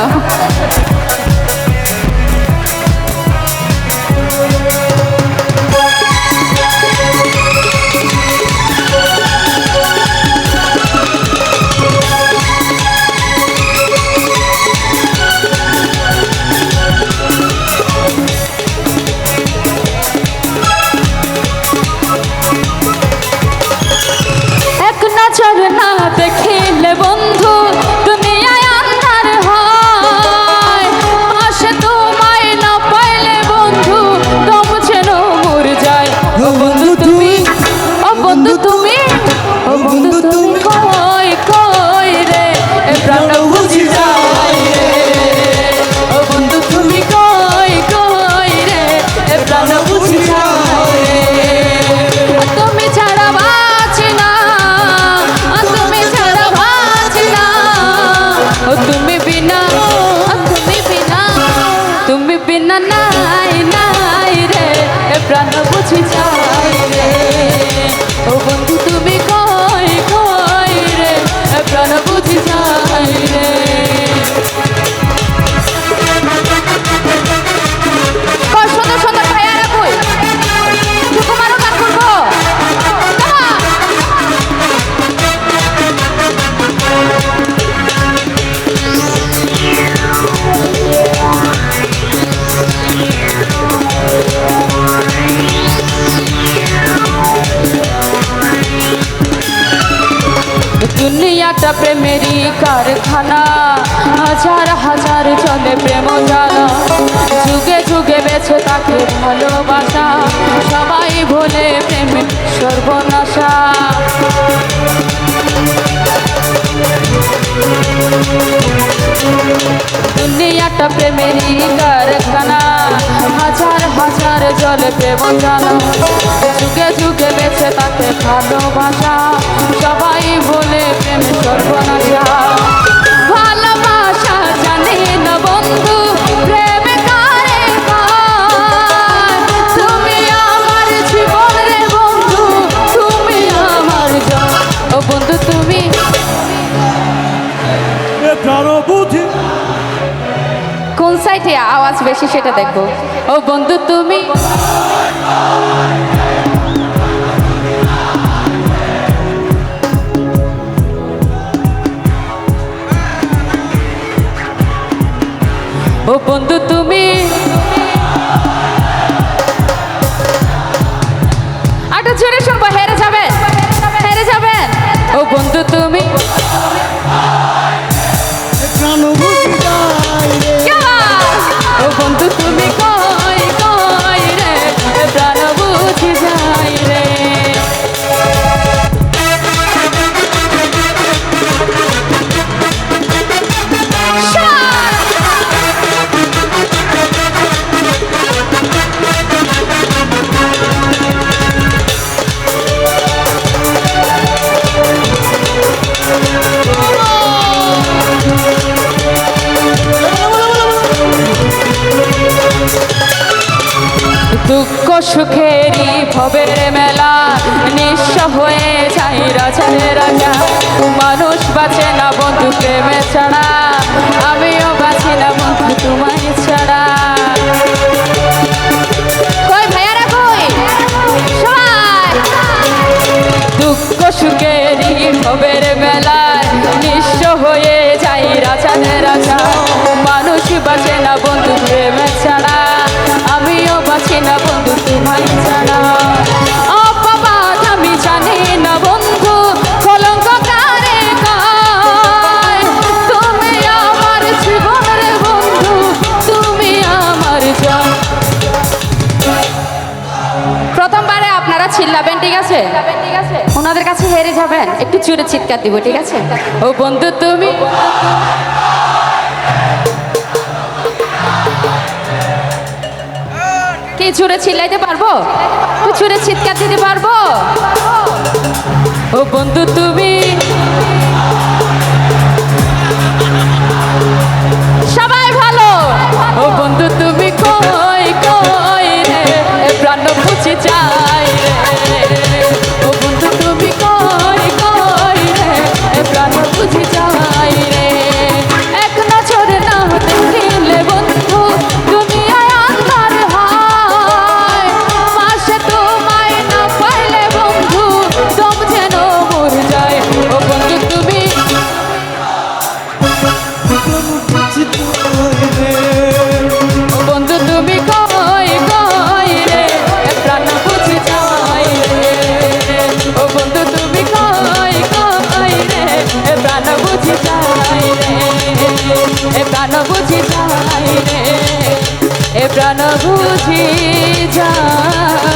না বন্ধু তুমি, ও বন্ধু তুমি কই কই রে? প্রাণ বুঝি যায় রে। ও বন্ধু তুমি কই কই রে? প্রাণ বুঝি যায় রে। তুমি ছাড়া বাঁচি না, তুমি ছাড়া বাঁচি না। ও তুমি বিনা তুমি বিনা তুমি বিনা নাই নাই রে। প্রাণ বুঝি যাই কারখানা হাজার হাজার চলে প্রেম জানা। যুগে যুগে বেছে তাকে ভালোবাসা। সবাই বলে প্রেমে সর্বনাশা। দুনিয়াটা প্রেমেরই কারখানা। হাজার হাজার জলে প্রেম জানা। যুগে যুগে বেছে তাকে ভালোবাসা। সবাই বলে প্রেমে সর্বনাশা। কোন সাইডে আওয়াজ বেশি সেটা দেখব। ও বন্ধু, তুমি? ও বন্ধু, তুমি? আটা শুনব, হেরে যাবেন হেরে যাবেন। ও বন্ধু, তুমি? দুঃখ সুখেরই ভবের মেলা নিঃস্ব হয়ে যাই রাজারে রাজা। মানুষ বাঁচে না বন্ধু প্রেমে ছাড়া আমিও বাঁচি না বন্ধু তোমায় ছাড়া। দুঃখ সুখেরই ভবের মেলায় নিঃস্ব হয়ে যাই রাজারে রাজা। মানুষ বাঁচে না বন্ধু প্রেমে ছাড়া আছে? ওনাদের কাছে হেরে যাবেন। একটু চুরে চিৎকার দিব, ঠিক আছে? ও বন্ধু, তুমি? কি জোরে চিল্লাইতে পারব? জোরে চিৎকার দিতে পারব? ও বন্ধু, তুমি? প্রাণ বুঝি যায়